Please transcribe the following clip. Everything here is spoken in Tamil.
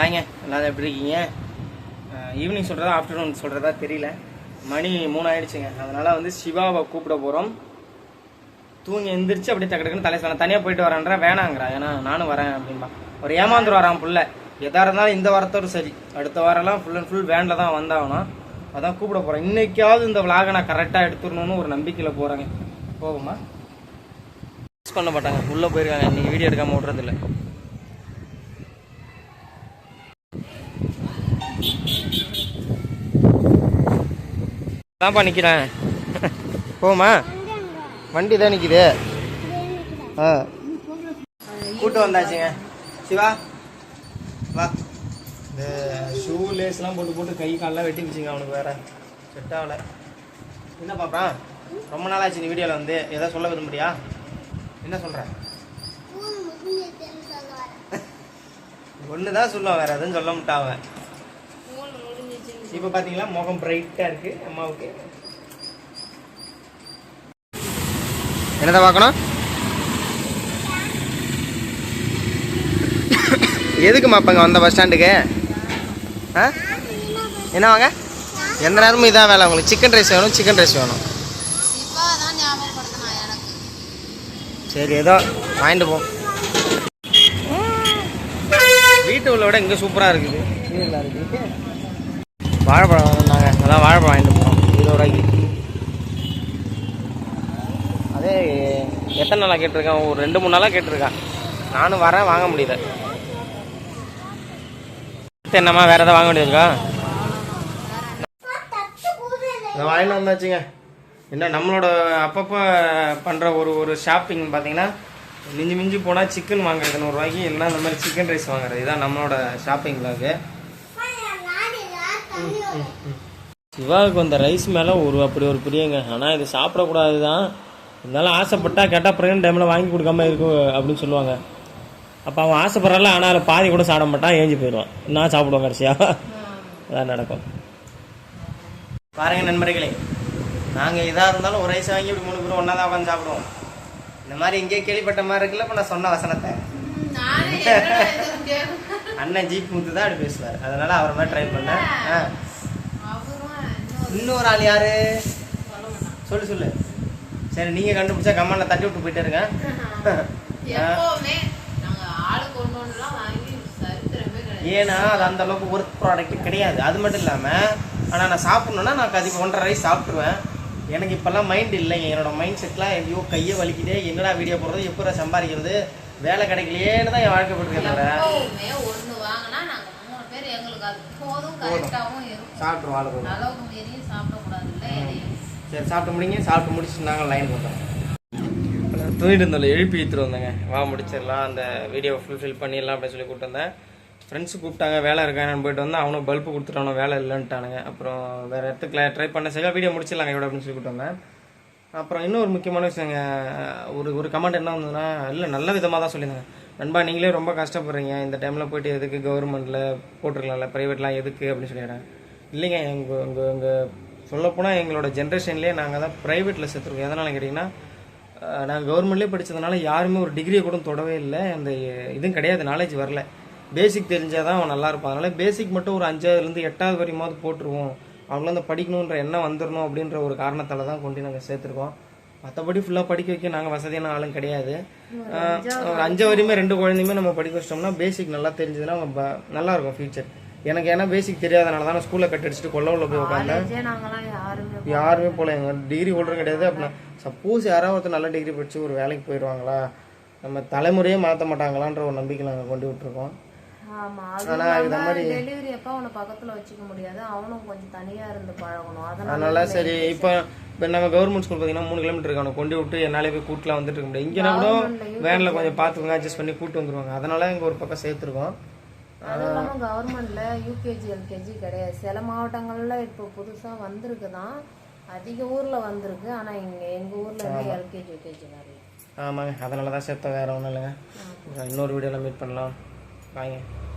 ஹாய்ங்க எல்லாரும் எப்படி இருக்கீங்க? ஈவினிங் சொல்கிறதா ஆஃப்டர்நூன் சொல்கிறதா தெரியல. மணி மூணு ஆயிடுச்சுங்க அதனால் வந்து சிவாவை கூப்பிட போகிறோம் தூங்கி எந்திரிச்சு அப்படியே டக்கு டக்குன்னு தலை சொல்லலாம் தனியாக போயிட்டு வரேன்றா வேணாங்கிறா. ஏன்னா நானும் வரேன் அப்படின்பா. ஒரு ஏமாந்துரு வரான் புள்ள. எதாக இருந்தாலும் இந்த வாரத்தோட சரி. அடுத்த வாரம்லாம் ஃபுல் அண்ட் ஃபுல் வேனில் தான் வந்தாகணும். அதான் கூப்பிட போகிறேன் இன்றைக்காவது இந்த விலாகை நான் கரெக்டாக எடுத்துடணும்னு ஒரு நம்பிக்கையில் போகிறேங்க போகுமா? மிஸ் பண்ண மாட்டாங்க. உள்ளே போயிருக்காங்க. இன்றைக்கி வீடியோ எடுக்காமல் விட்றதில்ல. தான்ப்பா நிற்கிறேன் போமா வண்டி தான் நிற்குது ஆ. கூட்டு வந்தாச்சுங்க. சிவா வா. இந்த ஷூ லேஸ்லாம் போட்டு போட்டு கை கால்லாம் வெட்டிக்கிச்சுங்க அவனுக்கு வேற. செட் ஆகல. என்ன பாப்பா? ரொம்ப நாள் ஆச்சு நீ வீடியோவில் வந்து. எதாவது சொல்ல விரும்புறியா? என்ன சொல்ற? ஒன்று தான் சொல்லுவான் வேற எதுவும் சொல்ல மாட்டான் அவன். இப்போ பார்த்தீங்களா முகம் பிரைட்டாக இருக்கு அம்மாவுக்கு. என்னதான் பார்க்கணும்? எதுக்குமா இப்போங்க வந்த பஸ் ஸ்டாண்டுக்கு ஆ? என்ன வாங்க? எந்த நேரமும் இதான் வேலை. உங்களுக்கு சிக்கன் ரைஸ் வேணும் சிக்கன் ரைஸ் வேணும். சரி ஏதோ வாங்கிட்டு போ. வீட்டு உள்ள விட இங்கே சூப்பராக இருக்குது. இருக்குது வாழைப்பழம் வாங்கினாங்க அதான் வாழைப்பழம் வாங்கிட்டு போகிறோம் இருபது ரூபாய்க்கு அதே எத்தனை நாளாக கேட்டிருக்கேன்? ஒரு ரெண்டு மூணு நாளாக கேட்டிருக்கேன். நானும் வரேன் வாங்க முடியல. என்னம்மா வேறு எதாவது வாங்க வேண்டியதுக்கா வாங்கிட்டு வந்தாச்சுங்க என்ன நம்மளோட அப்பப்போ பண்ணுற ஒரு ஒரு ஷாப்பிங் பார்த்தீங்கன்னா மிஞ்சி மிஞ்சி போனால் சிக்கன் வாங்குறது நூறுரூவாய்க்கு இல்லைன்னா இந்த மாதிரி சிக்கன் ரைஸ் வாங்குறது. இதுதான் நம்மளோட ஷாப்பிங் பிளாகு சிவாவுக்கு அந்த ரைஸ் மேலே ஒரு அப்படி ஒரு பிரியங்க. ஆனால் இது சாப்பிடக்கூடாது தான் இருந்தாலும் ஆசைப்பட்டா கேட்டால் ப்ரெக்னென்ட் டைமில் வாங்கி கொடுக்காம இருக்கும் அப்படின்னு சொல்லுவாங்க. அப்போ அவன் ஆசைப்படுறால ஆனால் அதில் பாதி கூட சாப்பிட மாட்டான் ஏஞ்சி போயிடுவான். நான் சாப்பிடுவேன் கடைசியாக அதான் நடக்கும். பாருங்க நண்பர்களே நாங்கள் இதாக இருந்தாலும் ஒரு ரைஸ் வாங்கி இப்படி மூணு பேரும் ஒன்றா தான் உட்காந்து சாப்பிடுவோம். இந்த மாதிரி இங்கே கேள்விப்பட்ட மாதிரி இருக்குல்ல இப்போ நான் சொன்ன வசனத்தை? என்னடா அண்ணன் ஜீப் முத்து தான் அப்படி பேசுவார். அதனால அவர் மாதிரி ட்ரை பண்ணேன் இன்னொரு ஆள் யாரு? சொல்ல. சொல்லு. சரி நீங்கள் கண்டுபிடிச்சா கம்மனில் தட்டி விட்டு போயிட்டே இருங்க நாங்க. ஏன்னா அது அந்த அளவுக்கு ஒர்க் ப்ராடக்ட் கிடையாது. அது மட்டும் இல்லாமல் ஆனால் நான் சாப்பிட்ணுன்னா நான் கண்டிப்பாக ஒன்றரை ரைஸ் சாப்பிட்ருவேன் எனக்கு இப்போல்லாம் மைண்ட் இல்லைங்க. என்னோட மைண்ட் செட்லாம் ஐயோ கையை வலிக்குதே. எங்கடா வீடியோ போடுறது? எப்போ சம்பாதிக்கிறது? வேலை கிடைக்கலையேன்னு தான் என் வாழ்க்கை போட்டுருக்கேன் அது போதும் இருக்கும். அளவுக்கு மீறியும் எதையும் சரி சாப்பிட்டு முடிங்க. சாப்பிட்டு முடிச்சு நாங்கள் லைன் போட்டோம் தூங்கிட்டு இருந்தோம்ல எழுப்பி எடுத்துட்டு வந்தேங்க. வா முடிச்சிடலாம். அந்த வீடியோவை ஃபுல்ஃபில் பண்ணிடலாம் அப்படின்னு சொல்லி கூப்பிட்டு வந்தேன். ஃப்ரெண்ட்ஸு கூப்பிட்டாங்க வேலை இருக்கான்னு போயிட்டு வந்து அவனும் பல்பு கொடுத்துட்டானோ வேலை இல்லைன்ட்டானுங்க. அப்புறம் வேறு இடத்துக்கு ட்ரை பண்ண சரியாக வீடியோ முடிச்சிடலாங்க இவ்வளோ அப்படின்னு சொல்லி கூப்பிட்டு வந்தேன். அப்புறம் இன்னொரு முக்கியமான விஷயங்க ஒரு ஒரு கமெண்ட் என்ன வந்ததுன்னா இல்லை நல்ல விதமாக தான் சொல்லியிருந்தாங்க. நண்பா நீங்களே ரொம்ப கஷ்டப்படுறீங்க. இந்த டைமில் போயிட்டு எதுக்கு கவர்மெண்ட்டில் போட்டிருக்கலாம்ல ப்ரைவேட்லாம் எதுக்கு அப்படின்னு சொல்லிடுறேன். இல்லைங்க எங்கள் எங்கள் எங்கள் சொல்லப்போனால் எங்களோட ஜென்ரேஷன்லேயே நாங்கள் தான் ப்ரைவேட்டில் சேர்த்துருக்கோம் எதனால் கேட்டிங்கன்னா நாங்கள் கவர்மெண்ட்லேயே படித்ததுனால யாருமே ஒரு டிகிரியை கூட தொடவே இல்லை. அந்த இதுவும் கிடையாது நாலேஜ் வரல. பேசிக் தெரிஞ்சால் தான் அவன் நல்லா இருப்பான். அதனால் பேசிக் மட்டும் ஒரு அஞ்சாவதுலேருந்து எட்டாவது வரையுமாவது போட்டுருவோம். அவங்களாம் அந்த படிக்கணுன்ற எண்ணம் வந்துடணும் அப்படின்ற ஒரு காரணத்தால் தான் கொண்டு நாங்கள் சேர்த்துருக்கோம். மற்றபடி ஃபுல்லாக படிக்க வைக்க நாங்கள் வசதியான ஆளும் கிடையாது. ஒரு அஞ்சு வரையுமே ரெண்டு குழந்தையுமே நம்ம படிக்க வச்சிட்டோம்னா பேசிக் நல்லா தெரிஞ்சதுன்னா அவங்க நல்லா இருக்கும் ஃபியூச்சர் எனக்கு ஏன்னா பேசிக் தெரியாதனால தான் நான் ஸ்கூலில் கட் அடிச்சுட்டு கொல்ல உள்ள போய் உட்காந்தேன் யாருமே போல எங்க டிகிரி ஹோல்டரும் கிடையாது. அப்படின்னா சப்போஸ் யாராவது ஒருத்தர் நல்ல டிகிரி படிச்சு ஒரு வேலைக்கு போயிடுவாங்களா நம்ம தலைமுறையே மாற்ற மாட்டாங்களான்ற ஒரு நம்பிக்கை நாங்கள் கொண்டு விட்டுருக்கோம். ஆமா அது இந்த மாதிரி டெலிவரி அப்ப அவனை பக்கத்துல வச்சுக்க முடியாது. அவனும் கொஞ்சம் தனியா இருந்து பழகணும். அதனால சரி இப்போ இப்போ நம்ம கவர்மெண்ட் ஸ்கூல் பார்த்தீங்கன்னா மூணு கிலோமீட்டர் இருக்கு அவனை கொண்டு விட்டு என்னாலே போய் கூட்டுலாம் வந்துட்டு இருக்க முடியாது. இங்கன்னா கூட வேனில் கொஞ்சம் பார்த்துக்கோங்க அட்ஜஸ்ட் பண்ணி கூட்டு வந்துருவாங்க. அதனால இங்கே ஒரு பக்கம் சேர்த்துருக்கோம். அதுவும் இல்லாம கவர்மெண்ட்ல யூகேஜி எல்கேஜி கிடையாது. சில மாவட்டங்கள்ல இப்போ புதுசா வந்திருக்கு தான் அதிக ஊர்ல வந்திருக்கு. ஆனா இங்க எங்க ஊர்ல எல்கேஜி யூகேஜி வரல ஆமாங்க. அதனால தான் சேர்த்தோம் வேற ஒன்றும் இல்லைங்க. இன்னொரு வீடியோவில் மீட் பண்ணலாம். Bao?